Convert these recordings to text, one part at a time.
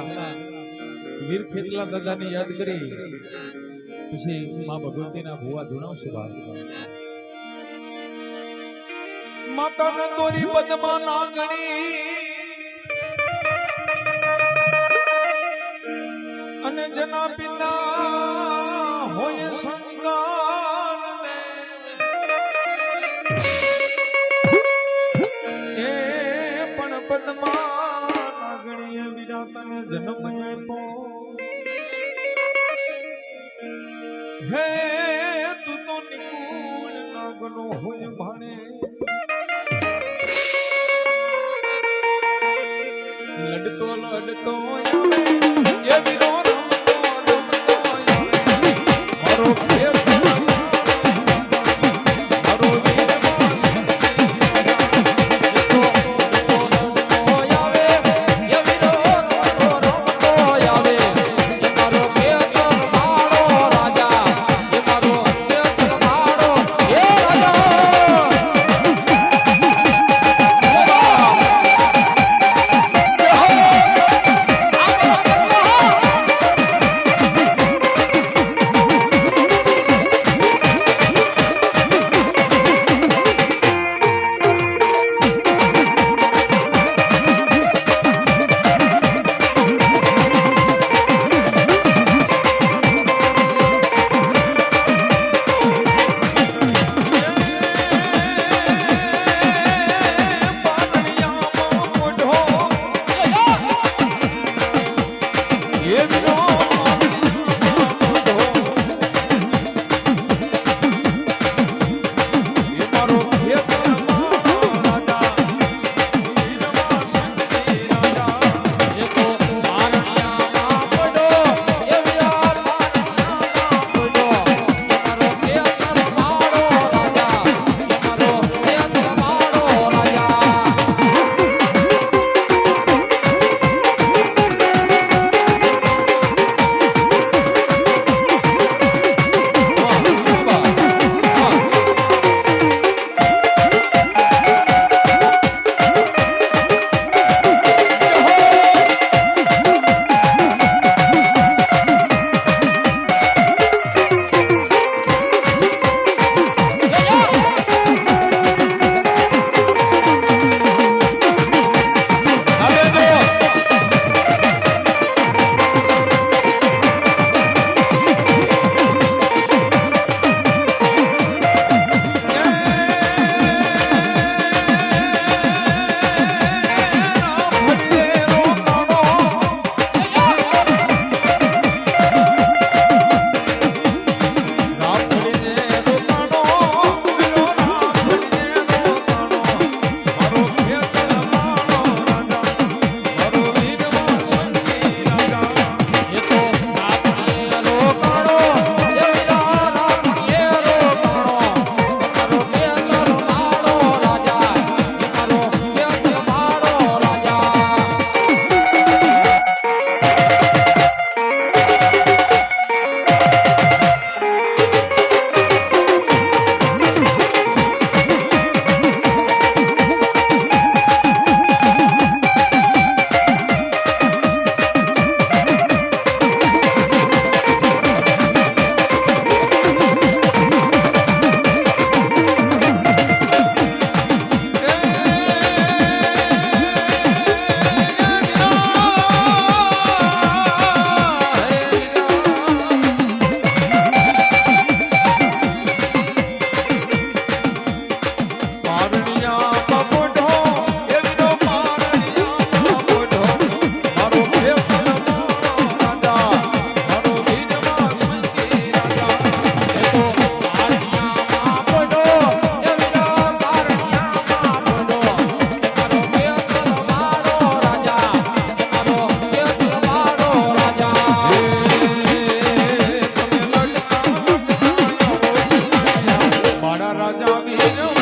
પેલા વીર ખેતલા દાદાને યાદ કરી. પછી મા ભગવતીના ભુવા ધુણાવશે માતા માતાને દોરી પદમાં નાગણી અને જના પિતા હોય સંસ્કાર. હે તું તો નિકુળ નાગનો હોય ભણે લડતો લડતો એ વિરોધ મારો ખેલ যাবি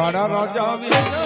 મારા રાજા